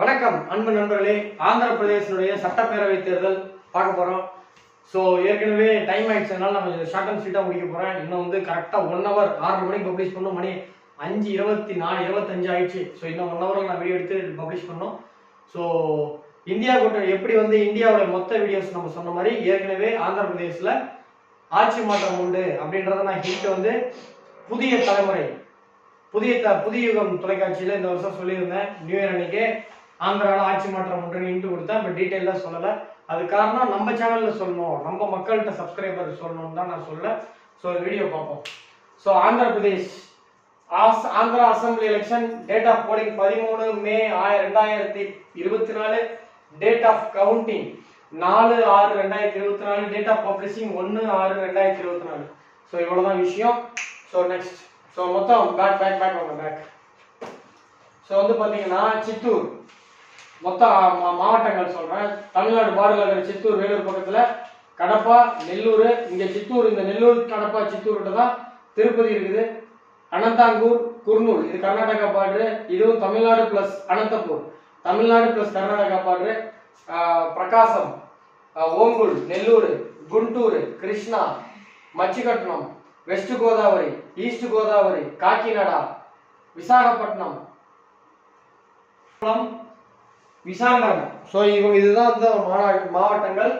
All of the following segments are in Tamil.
வணக்கம் அன்பு நண்பர்களே. ஆந்திர பிரதேசனுடைய சட்டப்பேரவை தேர்தல் பார்க்க போறோம். ஸோ ஏற்கனவே டைம் ஆயிடுச்சதுனால நம்ம ஷார்ட் அண்ட் ஸ்வீட்டாக முடிக்க போறேன். இன்னும் வந்து கரெக்டாக ஒன் ஹவர் ஆறு மணிக்கு பப்ளிஷ் பண்ணோம். மணி அஞ்சு இருபத்தி நாலு இருபத்தஞ்சு ஆயிடுச்சு. ஸோ இன்னும் ஒன் ஹவரில் நான் வீடியோ எடுத்து பப்ளிஷ் பண்ணோம். ஸோ இந்தியா கூட்டம் எப்படி வந்து இந்தியாவோட மொத்த வீடியோஸ் நம்ம சொன்ன மாதிரி ஏற்கனவே ஆந்திர பிரதேசில் ஆட்சி மாற்றம் உண்டு அப்படின்றத நான் ஹிண்ட் வந்து புதிய தலைமுறை புதிய த புதிய யுகம் தொலைக்காட்சியில் இந்த வருஷம் சொல்லியிருந்தேன். நியூ இயர் அன்னைக்கு ஆந்திராவில் ஆட்சி மாற்றம் ஒன்று இன்ட்டு கொடுத்தேன் இப்போ டீட்டெயிலாக சொல்லலை. அது காரணம் நம்ம சேனலில் சொல்லணும். நம்ம மக்கள்கிட்ட சப்ஸ்கிரைபர் சொல்லணும்னு தான் நான் சொல்ல. ஸோ வீடியோ பார்ப்போம். So Andhra Pradesh as Andhra assembly election date of polling பதிமூணு மே ஆய ரெண்டாயிரத்தி இருபத்தி நாலு டேட் ஆஃப் கவுண்டிங் நாலு ஆறு ரெண்டாயிரத்தி இருபத்தி நாலு டேட் ஆஃப் பப்ளிஷிங் ஒன்று ஆறு ரெண்டாயிரத்தி இருபத்தி நாலு ஸோ இவ்வளோதான் விஷயம். ஸோ நெக்ஸ்ட் ஸோ மொத்தம் பேக் பேக் பேக் வாங்க பேக் ஸோ வந்து பார்த்தீங்கன்னா சித்தூர். மொத்த மா- மாவட்டங்கள் சொல்கிறேன் தமிழ்நாடு பார்டரில் இருக்கிற சித்தூர் வேலூர் பக்கத்தில் கடப்பா நெல்லூர் இங்கே சித்தூர் இந்த நெல்லூர் கடப்பா சித்தூர்கிட்ட தான் திருப்பதி இருக்குது. அனந்தாங்கூர் குர்னூல் இது கர்நாடகா பார்டரு இதுவும் Tamil Nadu plus Anantapur. Tamil Nadu plus Karnataka border Prakasam Ongole Ongole Nellore Guntur Krishna Machilipatnam west Godavari east Godavari Kakinada Visakhapatnam குளம், ஸோ இவங்க இதுதான் வந்து மாநா- மாவட்டங்கள்.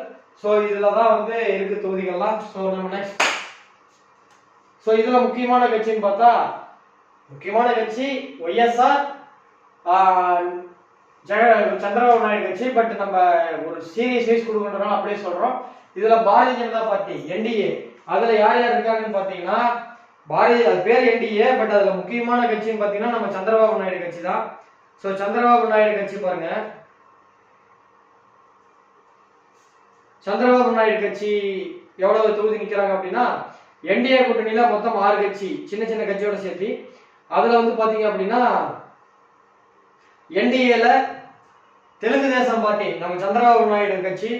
ஸோ இதில் தான் வந்து இருக்கு தொகுதிகள்லாம். ஸோ நம்ம நெக்ஸ்ட் ஸோ இதில் முக்கியமான கட்சின்னு பார்த்தா முக்கியமான கட்சி ஒய்எஸ்ஆர் ஜெக சந்திரபாபு நாயுடு கட்சி. பட் நம்ம ஒரு சீரியஸ் வைஸ் கொடுக்கறதுனால அப்படியே சொல்கிறோம் இதில் பாரதிய ஜனதா பார்ட்டி என்டிஏ அதில் யார் யார் இருக்காங்கன்னு பார்த்தீங்கன்னா பாரதிய அது பேர் என்டிஏ பட் அதில் முக்கியமான கட்சின்னு பார்த்தீங்கன்னா நம்ம சந்திரபாபு நாயுடு கட்சி தான். ஸோ சந்திரபாபு நாயுடு கட்சி பாருங்கள் சந்திரபாபு நாயுடு கட்சி எவ்வளவு தொகுதி நிற்கிறாங்க அப்படின்னா என்டிஏ கூட்டணியில மொத்தம் ஆறு கட்சி சின்ன சின்ன கட்சியோட சேர்த்து அதுல வந்து பாத்தீங்க அப்படின்னா என்டிஏல தெலுங்கு தேசம் பார்ட்டி நம்ம சந்திரபாபு நாயுடு கட்சி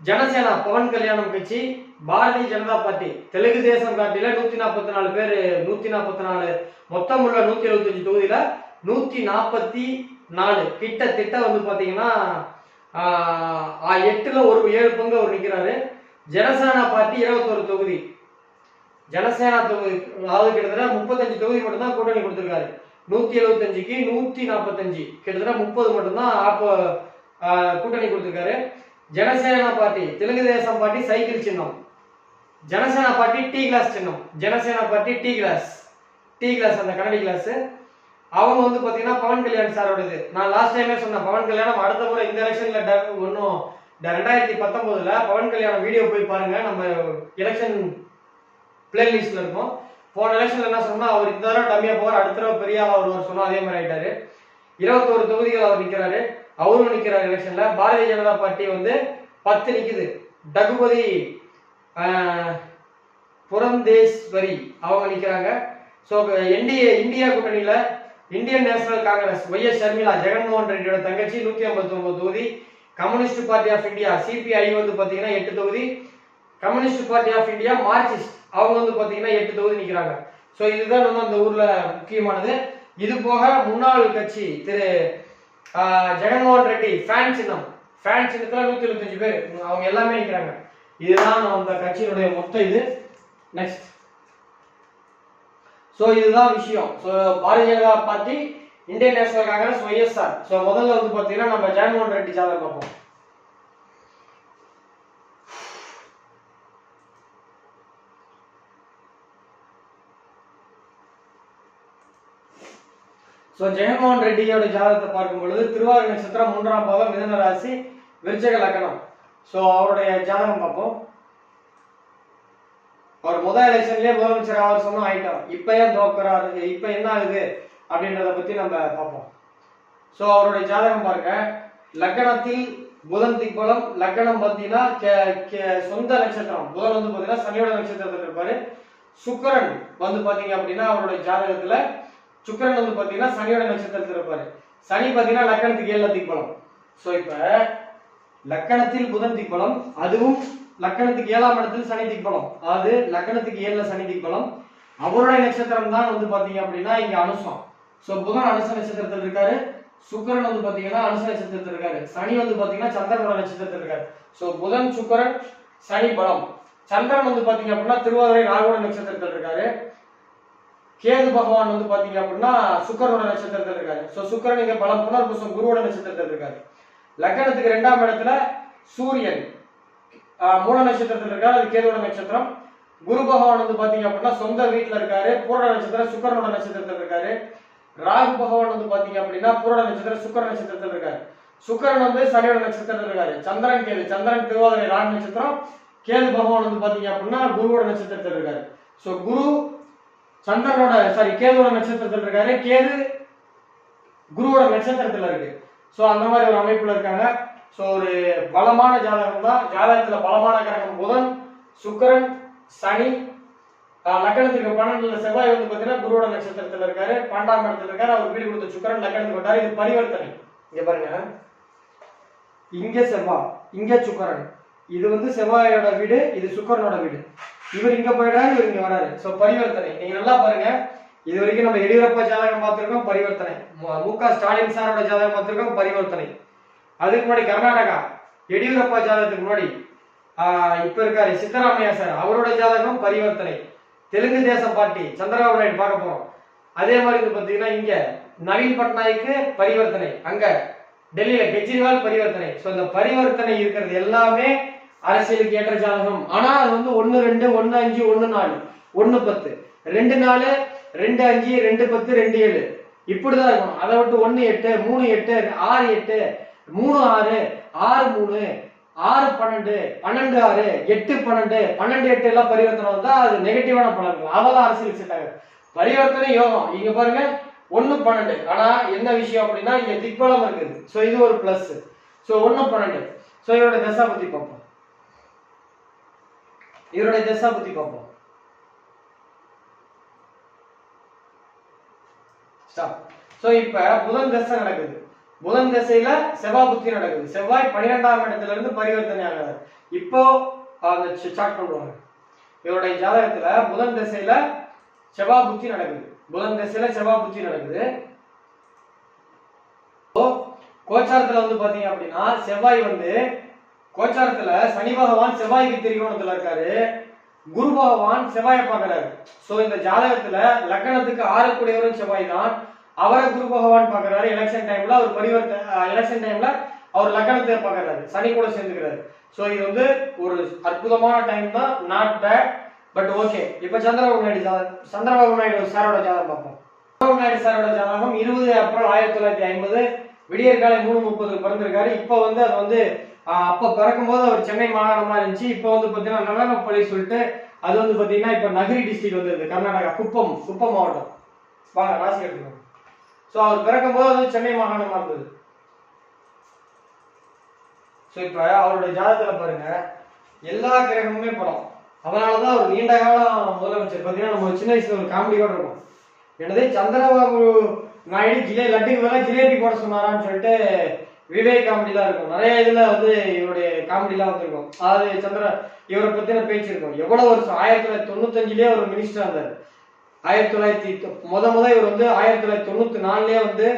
ஜனசேனா பவன் கல்யாணம் கட்சி பாரதிய ஜனதா பார்ட்டி தெலுங்கு தேசம் பார்ட்டியில நூத்தி நாற்பத்தி நாலு பேர் நூத்தி நாற்பத்தி நாலு மொத்தம் உள்ள நூத்தி எழுபத்தஞ்சு தொகுதியில நூத்தி நாற்பத்தி நாலு கிட்டத்தட்ட வந்து பாத்தீங்கன்னா எட்டுல ஒரு ஏழு பங்கு அவர் நிக்கிறாரு. ஜனசேனா பார்ட்டி இருபத்தொரு தொகுதி. ஜனசேனா தொகுதி அதாவது கிட்டத்தட்ட முப்பத்தஞ்சு தொகுதி மட்டும்தான் கூட்டணி கொடுத்திருக்காரு. நூத்தி எழுபத்தஞ்சுக்கு நூத்தி நாற்பத்தஞ்சு கிட்டத்தட்ட முப்பது மட்டும்தான் ஆப்போ கூட்டணி கொடுத்திருக்காரு. Janasena party Telugu Desam party cycle சின்னம். ஜனசேனா பார்ட்டி டீ கிளாஸ் சின்னம். Janasena party tea glass. Tea glass அந்த கண்ணாடி கிளாஸ். அவங்க வந்து பாத்தீங்கன்னா பவன் கல்யாண் சாரோடது. நான் லாஸ்ட் டைமே சொன்னேன் பவன் கல்யாணம் அடுத்த முறை இந்த எலெக்ஷன்ல ஒன்றும் ரெண்டாயிரத்தி பத்தொன்பதுல பவன் கல்யாணம் வீடியோ போய் பாருங்க நம்ம எலெக்ஷன் பிளேலிஸ்ட்ல இருக்கும். போன எலெக்ஷன்ல என்ன சொன்னா அவர் இந்த தடவை டம்மியா போவார் அடுத்த தடவை பெரிய ஆள் அவர் சொன்னா அதே மாதிரி ஆயிட்டாரு. இருபத்தோரு தொகுதிகள் அவர் நிக்கிறாரு. அவரும் நிற்கிறார் எலெக்ஷன்ல பாரதிய ஜனதா பார்ட்டி வந்து பத்து நிக்குது. டகுபதி புரந்தேஸ்வரி அவங்க நிக்கிறாங்க. ஸோ என்டிஏ இந்தியா கூட்டணியில Indian National Congress Y S Sharmila Jaganmohan ரெட்டியோட தங்கச்சி நூத்தி ஐம்பத்தி ஒன்பது தொகுதி Communist Party of India CPI வந்து பாத்தீங்கன்னா எட்டு தொகுதி. Communist Party of India Marxist அவங்க வந்து பாத்தீங்கன்னா எட்டு தொகுதி நிக்கிறாங்க. ஸோ இதுதான் வந்து அந்த ஊர்ல முக்கியமானது. இது போக முன்னாள் கட்சி திரு ஜெகன்மோகன் ரெட்டி ஃபேன் சின்னம். ஃபேன் சின்னத்துல நூத்தி எழுபத்தஞ்சு பேர். அவங்க எல்லாமே நிக்கிறாங்க. இதுதான் அந்த கட்சியினுடைய மொத்த இது. நெக்ஸ்ட் ஸோ இதுதான் விஷயம். So Bharatiya Janata Party Indian National Congress YSR so முதல்ல வந்து பார்த்தீங்கன்னா நம்ம ஜெகன்மோகன் ரெட்டி ஜாதகம் பார்ப்போம். ஸோ ஜெகன்மோகன் ரெட்டியோட ஜாதகத்தை பார்க்கும் பொழுது திருவாரூர் நட்சத்திரம் மூன்றாம் பாதம் மிதன ராசி விருச்சக லக்கணம். ஸோ அவருடைய ஜாதகம் பார்ப்போம். அவர் முதல் எலெக்ஷன்லயே முதலமைச்சர் அவர் சொன்ன ஆயிட்டோம். இப்ப ஏன் தோக்குறாரு. இப்ப என்ன ஆகுது? அப்படின்றத பத்தி நம்ம பார்ப்போம். ஸோ அவருடைய ஜாதகம் பாருங்க. லக்னத்தில் புதன் திக்பலம் லக்னம் பார்த்தீங்கன்னா கே- கே- சொந்த நட்சத்திரம். புதன் வந்து பார்த்தீங்கன்னா சனியோட நட்சத்திரத்தில் இருப்பாரு. சுக்கிரன் வந்து பார்த்தீங்க அப்படின்னா அவருடைய ஜாதகத்துல சுக்கிரன் வந்து பார்த்தீங்கன்னா சனியோட நட்சத்திரத்தில் இருப்பாரு. சனி பார்த்தீங்கன்னா லக்னத்துக்கு ஏழு திக்பலம். ஸோ இப்ப லக்கணத்தில் புதன் திக்பலம் அதுவும் லக்கணத்துக்கு ஏழாம் இடத்துல சனி திக்பலம். அதாவது லக்கணத்துக்கு ஏழுல சனி திக்பலம். அவருடைய நட்சத்திரம் தான் வந்து பாத்தீங்க அப்படின்னா இங்க அனுசம். சோ புதன் அனுச நட்சத்திரத்தில் இருக்காரு. சுக்கரன் வந்து பாத்தீங்கன்னா அனுச நட்சத்திரத்தில் இருக்காரு. சனி வந்து பாத்தீங்கன்னா சந்திரனோட நட்சத்திரத்தில் இருக்காரு. சோ புதன் சுக்கரன் சனி பலம். சந்திரன் வந்து பாத்தீங்க அப்படின்னா திருவாதிரை ராகுட நட்சத்திரத்தில் இருக்காரு. கேது பகவான் வந்து பாத்தீங்க அப்படின்னா சுக்கரனோட நட்சத்திரத்தில் இருக்காரு. சோ சுக்கரன் இங்க பலம் புனர்பூசம் குருவோட நட்சத்திரத்தில் இருக்காரு. லக்னத்துக்கு ரெண்டாம் இடத்துல சூரியன். மூல நட்சத்திரத்தில் இருக்காரு அது கேதுவோட நட்சத்திரம். குரு பகவான் வந்து பாத்தீங்க அப்படின்னா சொந்த வீட்டுல இருக்காரு பூரண நட்சத்திரம் சுக்கரனோட நட்சத்திரத்தில் இருக்காரு. ராகு பகவான் வந்து பாத்தீங்க அப்படின்னா பூரண நட்சத்திரம் சுக்கர நட்சத்திரத்தில் இருக்காரு. சுக்கரன் வந்து சனியோட நட்சத்திரத்தில் இருக்காரு. சந்திரன் கேது சந்திரன் திருவாதிரை ராகு நட்சத்திரம். கேது பகவான் வந்து பாத்தீங்க அப்படின்னா குருவோட நட்சத்திரத்தில் இருக்காரு. சோ குரு சந்திரனோட சாரி கேதுவோட நட்சத்திரத்தில் இருக்காரு. கேது குருவோட நட்சத்திரத்துல இருக்கு. சோ அந்த மாதிரி ஒரு அமைப்புல இருக்காங்க. ஸோ ஒரு பலமான ஜாதகம் தான். ஜாதகத்தில் பலமான கிரகம் புதன் சுக்கரன் சனி ஆஹ் பன்னெண்டுல செவ்வாய் வந்து பார்த்தீங்கன்னா குருவோட நட்சத்திரத்தில் இருக்காரு. பன்னெண்டாம் இடத்துல இருக்காரு. அவர் வீடு கொடுத்த சுக்கரன் லக்கணத்துக்கு வந்தாரு. இது பரிவர்த்தனை. இங்க பாருங்க. இங்க செவ்வாய் இங்க சுக்கரன். இது வந்து செவ்வாயோட வீடு இது சுக்கரனோட வீடு. இவர் இங்க போயிடுறாரு இவர் இங்க வராரு. ஸோ பரிவர்த்தனை. நீங்க நல்லா பாருங்க. இது வரைக்கும் நம்ம எடியூரப்பா ஜாதகம் பார்த்துருக்கோம் பரிவர்த்தனை. மு- க ஸ்டாலின் சாரோட ஜாதகம் பார்த்துருக்கோம் பரிவர்த்தனை. அதுக்கு முன்னாடி கர்நாடகா எடியூரப்பா ஜாதகத்துக்கு முன்னாடி இப்ப இருக்காரு சித்தராமையா சார். அவரோட ஜாதகம் பரிவர்த்தனை. தெலுங்கு தேசம் பார்ட்டி சந்திரபாபு நாயுடு பார்க்க போறோம். அதே மாதிரி வந்து பாத்தீங்கன்னா இங்க நவீன் பட்நாயக்கு பரிவர்த்தனை. அங்க டெல்லியில கெஜ்ரிவால் பரிவர்த்தனை. சோ இந்த பரிவர்த்தனை இருக்கிறது எல்லாமே அரசியலுக்கு ஏற்ற ஜாதகம். ஆனா அது வந்து ஒன்னு ரெண்டு ஒன்னு அஞ்சு ஒன்னு நாலு. ஒன்னு பத்து. ரெண்டு நாலு ரெண்டு அஞ்சு ரெண்டு பத்து ரெண்டு ஏழு. இப்படிதான் இருக்கும். அதை விட்டு ஒன்னு எட்டு மூணு எட்டு ஆறு எட்டு மூணு ஆறு ஆறு மூணு ஆறு பன்னெண்டு பன்னெண்டு ஆறு எட்டு பன்னெண்டு பன்னெண்டு எட்டு எல்லாம் பரிவர்த்தனை வந்தா அது நெகட்டிவான பலன்கள். அவதான் அரசியல் செட் பரிவர்த்தனை யோகம் இங்க பாருங்க ஒன்னு பன்னெண்டு. ஆனா என்ன விஷயம் அப்படின்னா இங்க திக்பலம் இருக்குது. சோ இது ஒரு பிளஸ் சோ ஒன்னு பன்னெண்டு. சோ இவரோட தசா பத்தி பார்ப்போம். இவருடைய தசா பத்தி பார்ப்போம். ஸ்டாப் சோ இப்ப புதன் தசை நடக்குது. புதன் திசையில செவ்வாய் புத்தி நடக்குது. செவ்வாய் பன்னிரெண்டாம் இடத்துல இருந்து பரிவர்த்தனை ஆகுது இப்போ அந்த சார்ட் பண்ணுவாங்க இவருடைய ஜாதகத்துல புதன் திசையில செவ்வாய் புத்தி நடக்குது. புதன் தசையில செவ்வாய் புத்தி நடக்குது. கோச்சாரத்துல வந்து பாத்தீங்க அப்படின்னா செவ்வாய் வந்து கோச்சாரத்துல சனி பகவான் செவ்வாய்க்கு திரிகோணத்துல இருக்காரு. குரு பகவான் செவ்வாயை பாக்குறாரு சோ இந்த ஜாதகத்துல லக்னத்துக்கு ஆறக்கூடியவரும் செவ்வாய் தான். அவரை குரு பகவான் பார்க்கறாரு எலெக்ஷன் டைம்ல அவர் பரிவர்த்தனை எலெக்ஷன் டைம்ல அவர் லக்னத்தை பாக்குறாரு சனி கூட சேர்ந்துக்கிறாரு. சோ இது வந்து ஒரு அற்புதமான டைம் தான் நாட் பேட் பட் ஓகே இப்ப சந்திரபாபு நாயுடு ஜாதகம் சந்திரபாபு நாயுடு சாரோட ஜாதகம் பார்ப்போம். சந்திரபாபு நாயுடு சாரோட ஜாதகம் இருபது ஏப்ரல் ஆயிரத்தி தொள்ளாயிரத்தி ஐம்பது விடியற்காலை மூணு முப்பது பிறந்திருக்காரு. இப்போ வந்து அது வந்து அப்போ பிறக்கும்போது அவர் சென்னை மாகாணமா இருந்துச்சு. இப்போ வந்து பாத்தீங்கன்னா நலனப்பள்ளி சொல்லிட்டு அது வந்து பாத்தீங்கன்னா இப்ப நகரி டிஸ்ட்ரிக்ட் வந்துருது கர்நாடகா குப்பம் குப்பம் மாவட்டம். வாங்க ராசி எடுத்துக்கோங்க. ஸோ அவர் பிறக்கும்போது வந்து சென்னை மாகாணமா இருந்தது. ஸோ இப்போ அவருடைய ஜாதகத்துல பாருங்க எல்லா கிரகமுமே படம். அதனாலதான் அவர் நீண்ட காலம் முதலமைச்சர். பார்த்தீங்கன்னா நம்ம சின்ன வயசுல ஒரு காமெடியோட இருக்கும். என்னது? சந்திரபாபு நாயுடு ஜிலே லட்டுக்கு மேல ஜிலேபி போட சொன்னாரான்னு சொல்லிட்டு விவேக் காமெடிலாம் இருக்கும். நிறைய இதுல வந்து இவருடைய காமெடிலாம் வந்திருக்கும். அதாவது சந்திர இவரை பத்தின பேச்சு இருக்கும். எவ்வளவு வருஷம்? ஆயிரத்தி தொள்ளாயிரத்தி தொண்ணூத்தஞ்சுலயே ஒரு மினிஸ்டர் இருந்தார் ஆயிரத்தி தொள்ளாயிரத்தி முத முத இவர் வந்து ஆயிரத்தி தொள்ளாயிரத்தி தொண்ணூத்தி நாலுலயே வந்து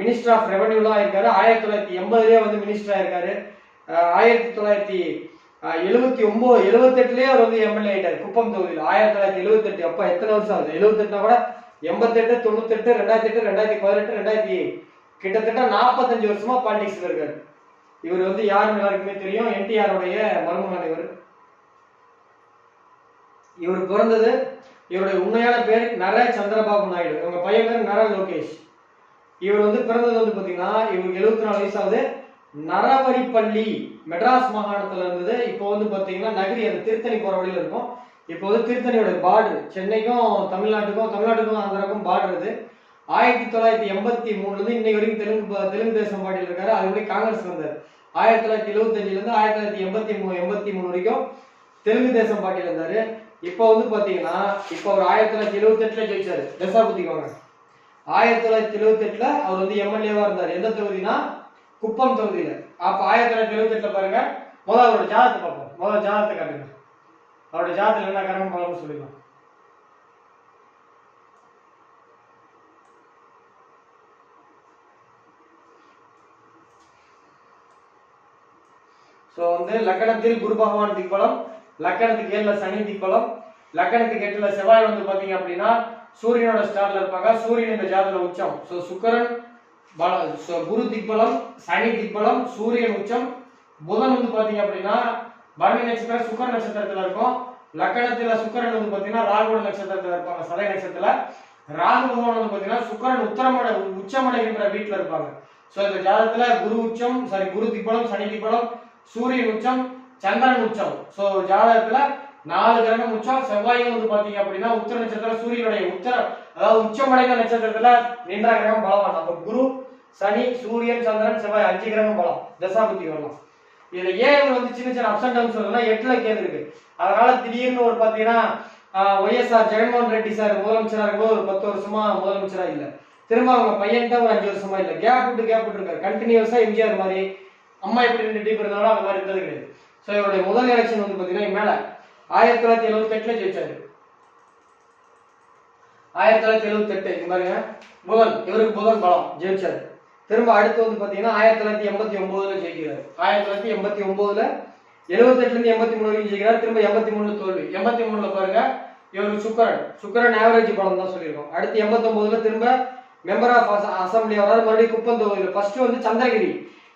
மினிஸ்டர் ஆஃப் ரெவன்யூலாம் இருக்காரு. ஆயிரத்தி தொள்ளாயிரத்தி எண்பதுலயே வந்து மினிஸ்டர் ஆயிருக்காரு ஆயிரத்தி தொள்ளாயிரத்தி எழுபத்தி ஒன்பது எழுபத்தெட்டுலயே அவர் வந்து எம்எல்ஏ ஆயிட்டார் குப்பம் தொகுதியில். ஆயிரத்தி தொள்ளாயிரத்தி எழுபத்தெட்டு அப்போ எத்தனை வருஷம் ஆகுது? எழுபத்தெட்டுனா கூட எண்பத்தெட்டு தொண்ணூத்தெட்டு ரெண்டாயிரத்தி எட்டு ரெண்டாயிரத்தி பதினெட்டு ரெண்டாயிரத்தி கிட்டத்தட்ட நாற்பத்தஞ்சு வருஷமா பாலிடிக்ஸ்ல இருக்காரு. இவர் வந்து யாருன்னு எல்லாருக்குமே தெரியும். என்டிஆருடைய மருமகன் இவர். இவர் பிறந்தது இவருடைய உண்மையான பேர் நர சந்திரபாபு நாயுடு. இவங்க பையன் பேர் நர லோகேஷ். இவர் வந்து பிறந்தது வந்து பாத்தீங்கன்னா இவருக்கு எழுபத்தி நாலு வயசாகுது. நரவரிப்பள்ளி மெட்ராஸ் மாகாணத்துல இருந்தது. இப்போ வந்து பாத்தீங்கன்னா நகரி அந்த திருத்தணி போற வழியில இருக்கும். இப்போ வந்து திருத்தணியோட பார்டர் சென்னைக்கும் தமிழ்நாட்டுக்கும் தமிழ்நாட்டுக்கும் ஆந்திராக்கும் பார்டர் இது ஆயிரத்தி தொள்ளாயிரத்தி எண்பத்தி மூணுல இருந்து வரைக்கும் தெலுங்கு தெலுங்கு தேசம் பாட்டியில் இருக்காரு. அது கூட காங்கிரஸ் வந்தார்? ஆயிரத்தி தொள்ளாயிரத்தி எழுபத்தஞ்சுல இருந்து ஆயிரத்தி தொள்ளாயிரத்தி எண்பத்தி மூணு எண்பத்தி மூணு வரைக்கும் தெலுங்கு தேசம் பாட்டியில் இருந்தாரு. இப்போ வந்து பார்த்தீங்கன்னா இப்போ அவர் ஆயிரத்தி தொள்ளாயிரத்தி எழுபத்தெட்டில் ஜெயிச்சார். பெருசாக குத்திக்கோங்க ஆயிரத்தி தொள்ளாயிரத்தி எழுபத்தெட்டில் அவர் வந்து எம்எல்ஏவாக இருந்தார். எந்த தொகுதினா குப்பம் தொகுதியில். அப்போ ஆயிரத்தி தொள்ளாயிரத்தி எழுபத்தெட்டில் பாருங்கள் முதல் அவரோட ஜாதகத்தை பார்ப்போம். முதல் ஜாதகத்தை காட்டுங்க. அவரோட ஜாதகத்தில் என்ன கர்ம பலம்னு சொல்லிக்கலாம் ஸோ வந்து லக்கணத்தில் குரு பகவான் திக்பலம் லக்கணத்துக்கு ஏழுல சனி திக்பலம் லக்கணத்துக்கு எட்டுல செவ்வாய் வந்து பாத்தீங்க அப்படின்னா சூரியனோட ஸ்டார்ல இருப்பாங்க. சூரியன் இந்த ஜாதகத்துல உச்சம். ஸோ சுக்கரன் குரு திக்பலம் சனி திக்பலம் சூரியன் உச்சம். புதன் வந்து பாத்தீங்க அப்படின்னா பரணி நட்சத்திரம் சுக்கர நட்சத்திரத்துல இருக்கும். லக்கணத்துல சுக்கரன் வந்து பாத்தீங்கன்னா ராகுட நட்சத்திரத்துல இருப்பாங்க சதய நட்சத்திரத்துல. ராகு பகவான் வந்து பாத்தீங்கன்னா சுக்கரன் உத்தரமட உச்சமடைகின்ற வீட்டுல இருப்பாங்க. சோ இந்த ஜாதகத்துல குரு உச்சம் சாரி குரு திப்பலம் சனி திப்பலம் சூரியன் உச்சம். சந்திரன் உச்சம். சோ ஜாதகத்துல நாலு கிரகம் உச்சம். செவ்வாயும் வந்து பாத்தீங்க அப்படின்னா உச்ச நட்சத்திரம் சூரியனுடைய உச்ச அதாவது உச்சமடைந்த நட்சத்திரத்துல நின்ற கிரகம் பலவான் அப்ப குரு சனி சூரியன் சந்திரன் செவ்வாய் அஞ்சு கிரகம் பலம். தசாபுத்தி வரலாம் இதுல ஏன் வந்து சின்ன சின்ன அப்ஸ் அண்ட் டவுன் சொல்றதுன்னா எட்டுல கேது இருக்கு. அதனால திடீர்னு ஒரு பாத்தீங்கன்னா ஒய்எஸ்ஆர் ஜெகன்மோகன் ரெட்டி சார் முதலமைச்சரா இருக்கும்போது ஒரு பத்து வருஷமா முதலமைச்சரா இல்ல. திரும்ப அவங்க பையன் தான் ஒரு அஞ்சு வருஷமா இல்ல. கேப் விட்டு கேப் விட்டு இருக்காரு கண்டினியூஸா எம்ஜிஆர் மாதிரி அம்மா எப்படி ரெண்டு டீப் இருந்தாலும் அந்த மாதிரி இருந்தது கிடையாது. ஸோ இவருடைய முதல் எலெக்ஷன் வந்து பார்த்தீங்கன்னா மேல. ஆயிரத்தி தொள்ளாயிரத்தி எழுபத்தி எட்டுல ஜெயிச்சாரு. ஆயிரத்தி தொள்ளாயிரத்தி எழுபத்தி எட்டு பாருங்க. புதன் இவருக்கு புதன் பலம் ஜெயிச்சாரு. திரும்ப அடுத்து வந்து பார்த்தீங்கன்னா ஆயிரத்தி தொள்ளாயிரத்தி எண்பத்தி ஒன்பதுல ஜெயிக்கிறார். ஆயிரத்தி தொள்ளாயிரத்தி எண்பத்தி ஒன்பதுல எழுபத்தெட்டுலேருந்து எண்பத்தி மூணு வரைக்கும் ஜெயிக்கிறார். திரும்ப எண்பத்தி மூணுல தோல்வி. எண்பத்தி மூணுல பாருங்க இவர் சுக்கரன். சுக்கரன் ஆவரேஜ் பலம் தான் சொல்லியிருக்கோம். அடுத்து எண்பத்தொன்பதுல திரும்ப மெம்பர் ஆஃப் அசம்பிளி வராது மறுபடியும் குப்பம் தொகுதியில் ஃபர்ஸ்ட் வந்து சந்திரகிரி.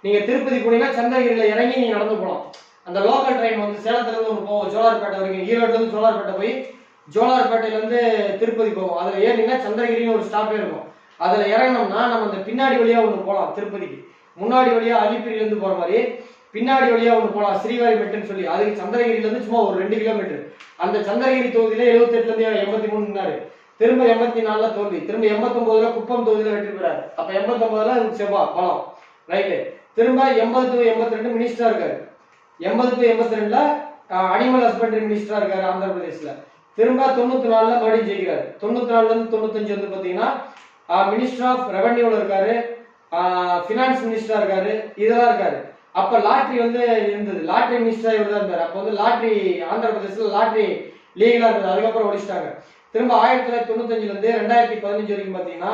நீங்க திருப்பதி போனீங்கன்னா சந்திரகிரியில இறங்கி நீங்க நடந்து போகலாம். அந்த லோக்கல் ட்ரெயின் வந்து சேலத்துலேருந்து ஒன்று போகும். ஜோலார்பேட்டை வரைக்கும். ஈரோட்ல ஜோலார்பேட்டை போய் ஜோலார்பேட்டையிலேருந்து திருப்பதி போகும். அதில் ஏறினீங்கன்னா சந்திரகிரின்னு ஒரு ஸ்டாப்பே இருக்கும். அதில் இறங்கினோம்னா நம்ம அந்த பின்னாடி வழியாக ஒன்று போகலாம் திருப்பதிக்கு. முன்னாடி வழியாக அலிப்பிரியிலேருந்து போகிற மாதிரி பின்னாடி வழியாக ஒன்று போகலாம் ஸ்ரீவாரி மெட்டுன்னு சொல்லி. அதுக்கு சந்திரகிரியிலேருந்து சும்மா ஒரு ரெண்டு கிலோமீட்டர் அந்த சந்திரகிரி தொகுதியில் எழுபத்தெட்டுலேருந்து எண்பத்தி மூணுனாரு திரும்ப எண்பத்தி நாலில் தோல்வி. திரும்ப எண்பத்தொன்பதுல குப்பம் தொகுதியில் வெற்றி பெறாரு. அப்போ எண்பத்தொன்பதுல செவ்வா பலம். ரைட்டு திரும்ப எண்பது டு எண்பத்தி ரெண்டு மினிஸ்டராக இருக்காரு. எண்பது டு எண்பத்தி ரெண்டுல அனிமல் ஹஸ்பண்டரி மினிஸ்டரா இருக்காரு ஆந்திர பிரதேஷ்ல. திரும்ப தொண்ணூத்தி நாலுல மறுபடியும் ஜெயிக்கிறாரு. தொண்ணூத்தி நாலுல இருந்து தொண்ணூத்தஞ்சு வந்து பாத்தீங்கன்னா மினிஸ்டர் ஆஃப் ரெவன்யூல இருக்காரு ஃபினான்ஸ் மினிஸ்டரா இருக்காரு இதெல்லாம் இருக்காரு. அப்ப லாட்ரி வந்து இருந்தது. லாட்ரி மினிஸ்டரா இவர் தான் இருந்தார். அப்ப வந்து லாட்ரி ஆந்திர பிரதேசத்துல லாட்ரி லீகலா இருந்தது. அதுக்கப்புறம் ஒழிச்சிட்டாங்க திரும்ப ஆயிரத்தி தொள்ளாயிரத்தி தொண்ணூத்தஞ்சுல இருந்து ரெண்டாயிரத்தி பதினஞ்சு வரைக்கும் பாத்தீங்கன்னா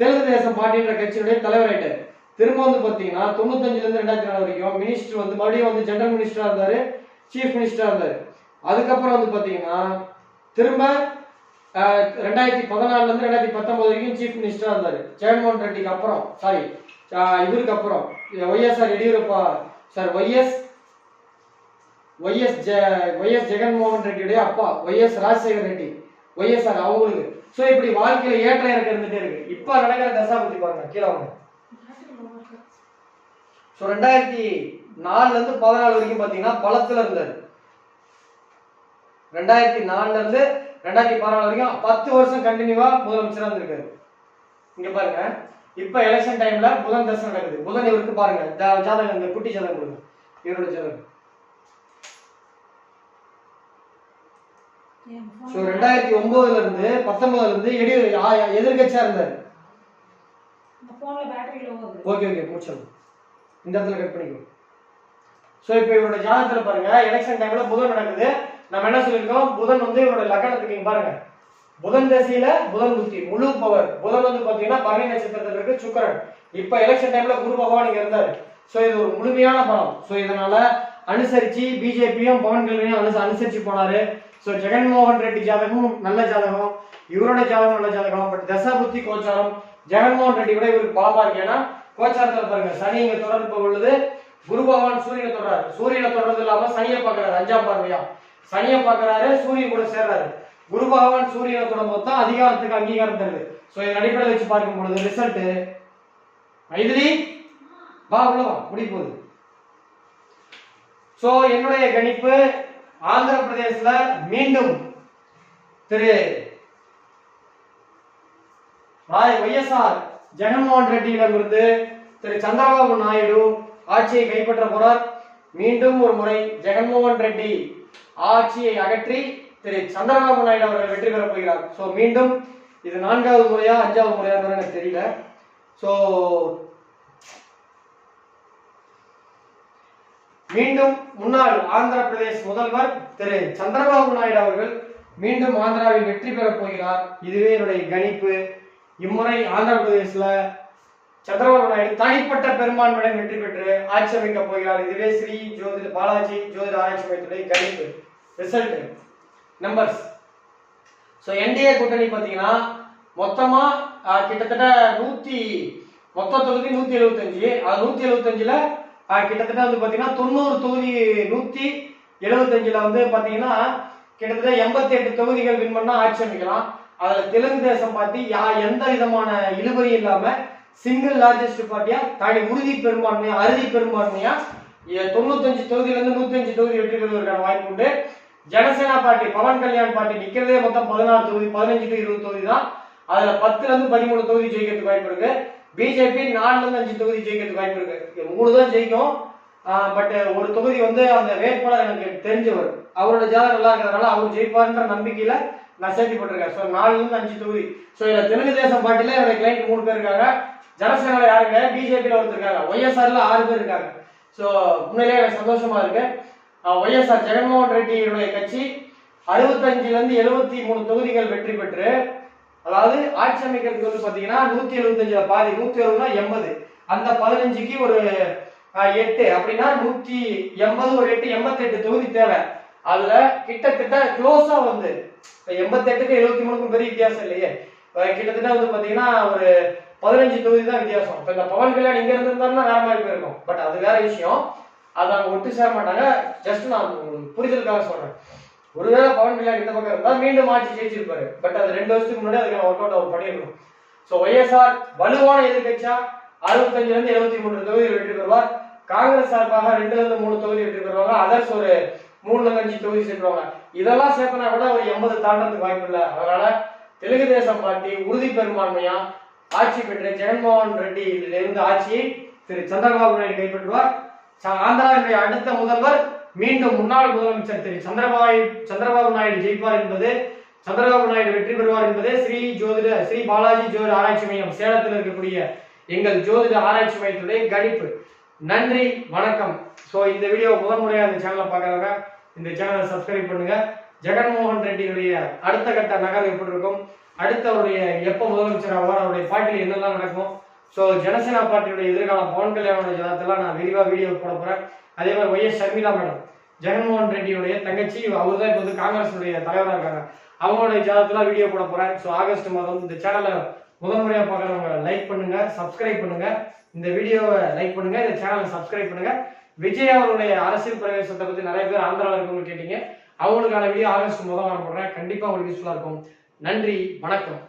தெலுங்கு தேசம் பார்ட்டின்ற கட்சியினுடைய தலைவர் ஆயிட்டாரு. திரும்ப வந்து பார்த்தீங்கன்னா தொண்ணூத்தஞ்சுல இருந்து ரெண்டாயிரத்தி நாலு வரைக்கும் மினிஸ்டர் வந்து மறுபடியும் வந்து ஜெனரல் மினிஸ்டரா இருந்தாரு சீஃப் மினிஸ்டரா இருந்தாரு. அதுக்கப்புறம் வந்து பாத்தீங்கன்னா திரும்ப ரெண்டாயிரத்தி பதினாலுல இருந்து ரெண்டாயிரத்தி பத்தொன்பது வரைக்கும் சீஃப் மினிஸ்டரா இருந்தாரு. ஜெகன்மோகன் ரெட்டிக்கு அப்புறம் சாரி இவருக்கு அப்புறம் YSR Yediyurappa sir YS YS ஜெ ஒய்எஸ் ஜெகன்மோகன் ரெட்டியுடைய அப்பா ஒய்எஸ் ராஜசேகர் ரெட்டி ஒய்எஸ்ஆர் அவங்களுக்கு. ஸோ இப்படி வாழ்க்கையில ஏற்ற இறக்க இருந்துட்டே இருக்கு. இப்ப நடக்கிற தசாபதி பாருங்க கீழே அவங்க ஸோ ரெண்டாயிரத்தி நாலுல இருந்து பதினாலு வரைக்கும் பாத்தீங்கன்னா பலத்துல இருந்தாரு ரெண்டாயிரத்தி நாலுல இருந்து ரெண்டாயிரத்தி பதினாலு வரைக்கும் பத்து வருஷம் கண்டினியூவா முதலமைச்சரா இருந்திருக்காரு. இங்க பாருங்க. இப்ப எலெக்ஷன் டைம்ல புதன் தசை நடக்குது. புதன் இவருக்கு பாருங்க. ஜாதகம் இந்த குட்டி ஜாதகம் கொடுங்க. இவரோட ஜாதகம். ஸோ ரெண்டாயிரத்தி ஒன்பதுல இருந்து பத்தொன்பதுல இருந்து எதிர்கட்சியா இருந்தாரு. ஓகே ஓகே முடிச்சிடலாம். இந்த இடத்துல கட் பண்ணிக்கணும் ஸோ இப்போ இவரோட ஜாதகத்தில் பாருங்க எலெக்ஷன் டைம்ல புதன் நடக்குது. நம்ம என்ன சொல்லியிருக்கோம்? புதன் வந்து இவரோட லக்னத்துக்கு பாருங்க. புதன் தசையில புதன் புத்தி முழு பவர் புதன் வந்து பாத்தீங்கன்னா பரணி நட்சத்திரத்தில் இருக்கு சுக்கரன். இப்ப எலெக்ஷன் டைம்ல குரு பகவான் இங்க இருந்தாரு. சோ இது ஒரு முழுமையான பலம். சோ இதனால அனுசரிச்சு பிஜேபியும் பவன் கல்வியும் அனுச அனுசரிச்சு போனாரு. சோ ஜெகன்மோகன் ரெட்டி ஜாதகமும் நல்ல ஜாதகம். இவரோட ஜாதகம் நல்ல ஜாதகம். பட் தசா புத்தி கோச்சாரம் ஜெகன்மோகன் ரெட்டி கூட இவருக்கு பலமா இருக்கு ஏன்னா கோச்சாரத்துல பாருங்க சனி இங்க தொடர்பு பொழுது குரு பகவான் சூரியனை தொடர்றாரு. சூரியனை தொடர்றது இல்லாம சனியை பார்க்கறாரு அஞ்சாம் பார்வையா? சனியை பார்க்கறாரு சூரியன் கூட சேர்றாரு. குரு பகவான் சூரியனை தொடரும் தான் அதிகாரத்துக்கு அங்கீகாரம் தருது. சோ இதன் அடிப்படையில் வச்சு பார்க்கும் பொழுது ரிசல்ட் மைதிலி வா உள்ளவா முடி போகுது. சோ என்னுடைய கணிப்பு ஆந்திர பிரதேசல மீண்டும் திரு ராய் ஒய்எஸ்ஆர் ஜெகன்மோகன் ரெட்டியிடமிருந்து திரு சந்திரபாபு நாயுடு ஆட்சியை கைப்பற்ற போறார். மீண்டும் ஒரு முறை ஜெகன்மோகன் ரெட்டி ஆட்சியை அகற்றி திரு சந்திரபாபு நாயுடு அவர்கள் வெற்றி பெறப் போகிறார். ஸோ மீண்டும் இது நான்காவது முறையா அஞ்சாவது முறையா எனக்கு தெரியல. ஸோ மீண்டும் முன்னாள் ஆந்திர பிரதேஷ் முதல்வர் திரு சந்திரபாபு நாயுடு அவர்கள் மீண்டும் ஆந்திராவில் வெற்றி பெறப் போகிறார். இதுவே என்னுடைய கணிப்பு. இம்முறை ஆந்திர பிரதேசில் சந்திரபாபு நாயுடு தனிப்பட்ட பெரும்பான்மையுடன் வெற்றி பெற்று ஆட்சி அமைக்க போகிறார். இதுவே ஸ்ரீ ஜோதி பாலாஜி ஜோதிட ஆராய்ச்சி மையத்துடைய கணிப்பு ரிசல்ட் நம்பர்ஸ் ஸோ என்டிஏ கூட்டணி பார்த்தீங்கன்னா மொத்தமாக கிட்டத்தட்ட நூற்றி மொத்த தொகுதி நூற்றி எழுபத்தஞ்சு அது நூற்றி எழுபத்தஞ்சில் கிட்டத்தட்ட வந்து பார்த்தீங்கன்னா தொண்ணூறு தொகுதி நூற்றி எழுபத்தஞ்சில் வந்து பார்த்தீங்கன்னா கிட்டத்தட்ட எண்பத்தி எட்டு தொகுதிகள் வின் பண்ணால் ஆட்சி அமைக்கலாம். அதுல தெலுங்கு தேசம் பார்ட்டி யா எந்த விதமான இழுபறியும் இல்லாம சிங்கிள் லார்ஜஸ்ட் பார்ட்டியா தனி உறுதி பெரும்பான்மையா அறுதி பெரும்பான்மையா தொண்ணூத்தஞ்சு தொகுதியில இருந்து நூத்தி அஞ்சு தொகுதி வெற்றி பெறுவதற்கான வாய்ப்பு உண்டு. ஜனசேனா பார்ட்டி பவன் கல்யாண் பார்ட்டி நிக்கிறதே மொத்தம் பதினாறு தொகுதி பதினஞ்சு டு இருபது தொகுதி தான். அதுல பத்துல இருந்து பதிமூணு தொகுதி ஜெயிக்கிறதுக்கு வாய்ப்பு இருக்கு. பிஜேபி நாலுல இருந்து அஞ்சு தொகுதி ஜெயிக்கிறதுக்கு வாய்ப்பு இருக்கு. மூணு தான் ஜெயிக்கும். பட் ஒரு தொகுதி வந்து அந்த வேட்பாளர் எனக்கு தெரிஞ்சவர். அவரோட ஜாதகம் நல்லா இருக்கிறதுனால அவர் ஜெயிப்பார்ன்ற நம்பிக்கையில நான் சேர்த்து போட்டிருக்கேன். ஸோ நாலுலேருந்து அஞ்சு தொகுதி. ஸோ இதில் தெலுங்கு தேசம் பார்ட்டியில் என்னோட கிளைண்ட் மூணு பேர் இருக்காங்க. ஜனசேனால யாருங்க? பிஜேபியில் ஒருத்தர் இருக்காங்க. ஒய்எஸ்ஆரில் ஆறு பேர் இருக்காங்க. ஸோ உண்மையிலேயே எனக்கு சந்தோஷமாக இருக்கு. ஒய்எஸ்ஆர் ஜெகன்மோகன் ரெட்டியுடைய கட்சி அறுபத்தஞ்சிலேருந்து எழுபத்தி மூணு தொகுதிகள் வெற்றி பெற்று அதாவது ஆட்சி அமைக்கிறதுக்கு வந்து பார்த்தீங்கன்னா நூற்றி எழுபத்தஞ்சில் பாதி நூற்றி எழுபதுனா எண்பது. அந்த பதினஞ்சுக்கு ஒரு எட்டு. அப்படின்னா நூற்றி எண்பது ஒரு எட்டு எண்பத்தெட்டு தொகுதி தேவை. அதில் கிட்டத்தட்ட க்ளோஸாக வந்து எண்பத்தெட்டுக்கு எழுபத்தி மூணுக்கும் பெரிய வித்தியாசம் இல்லையே? கிட்டத்தட்ட வந்து பார்த்தீங்கன்னா ஒரு பதினஞ்சு தொகுதி தான் வித்தியாசம். இப்போ இந்த பவன் கல்யாண் இங்கே இருந்திருந்தாருன்னா வேற மாதிரி போயிருக்கும். பட் அது வேற விஷயம். அதை அவங்க ஒட்டு சேர மாட்டாங்க. ஜஸ்ட் நான் புரிதலுக்காக சொல்கிறேன் ஒருவேளை பவன் கல்யாண் இந்த பக்கம் இருந்தால் மீண்டும் ஆட்சி ஜெயிச்சிருப்பாரு. பட் அது ரெண்டு வருஷத்துக்கு முன்னாடி அதுக்கான ஒர்க் அவுட் அவர் பண்ணிருக்கணும் ஸோ ஒய்எஸ்ஆர் வலுவான எதிர்கட்சியா அறுபத்தஞ்சுல இருந்து எழுபத்தி மூன்று தொகுதி வெற்றி பெறுவார். காங்கிரஸ் சார்பாக ரெண்டுல இருந்து மூணு தொகுதி வெற்றி பெறுவாங்க. அதர்ஸ் ஒரு மூணுல அஞ்சு தொகுதி சேர்த்துருவாங்க. இதெல்லாம் சேர்த்தனா கூட அவர் எண்பது தாண்டத்துக்கு வாய்ப்பு இல்லை. அதனால தெலுங்கு தேசம் பார்ட்டி உறுதி பெரும்பான்மையா ஆட்சி பெற்ற ஜெகன்மோகன் ரெட்டியிலிருந்து இருந்து ஆட்சியை திரு சந்திரபாபு நாயுடு கைப்பற்றுவார். ஆந்திராவினுடைய அடுத்த முதல்வர் மீண்டும் முன்னாள் முதலமைச்சர் திரு சந்திரபாபு சந்திரபாபு நாயுடு ஜெயிப்பார் என்பது சந்திரபாபு நாயுடு வெற்றி பெறுவார் என்பது ஸ்ரீ ஜோதிட ஸ்ரீ பாலாஜி ஜோதிட ஆராய்ச்சி மையம் சேலத்தில் இருக்கக்கூடிய எங்கள் ஜோதிட ஆராய்ச்சி மையத்துடைய கணிப்பு. நன்றி வணக்கம். ஸோ இந்த வீடியோ முதல் முறையாக இந்த சேனலை பார்க்குறவங்க இந்த சேனலை சப்ஸ்கிரைப் பண்ணுங்க. ஜெகன்மோகன் ரெட்டியுடைய அடுத்த கட்ட நகர் எப்படி இருக்கும்? அடுத்த அவருடைய எப்போ முதலமைச்சர் ஆவார்? அவருடைய பாட்டில் என்னெல்லாம் நடக்கும்? ஸோ ஜனசேனா பார்ட்டியுடைய எதிர்காலம் பவன் கல்யாணம் ஜனத்தெல்லாம் நான் விரிவாக வீடியோ போட போகிறேன் அதே மாதிரி ஒய்எஸ் ஷர்மிளா மேடம் ஜெகன்மோகன் ரெட்டியுடைய தங்கச்சி அவர் தான் இப்போ வந்து காங்கிரஸுடைய தலைவராக இருக்காங்க. அவங்களுடைய ஜாதத்தெல்லாம் வீடியோ போட போகிறேன் ஸோ ஆகஸ்ட் மாதம் இந்த சேனலை முதன்முறையாக பார்க்குறவங்க லைக் பண்ணுங்கள் சப்ஸ்கிரைப் பண்ணுங்கள் இந்த வீடியோவை லைக் பண்ணுங்க இந்த சேனலை சப்ஸ்கிரைப் பண்ணுங்க. விஜய் அவருடைய அரசியல் பிரவேசத்தை பத்தி நிறைய பேர் ஆந்திராவில் இருக்கவங்க கேட்டீங்க. அவங்களுக்கான வீடியோ ஆகஸ்ட் முதல் வாரம் போடுறேன். கண்டிப்பா உங்களுக்கு யூஸ்ஃபுல்லா இருக்கும். நன்றி வணக்கம்.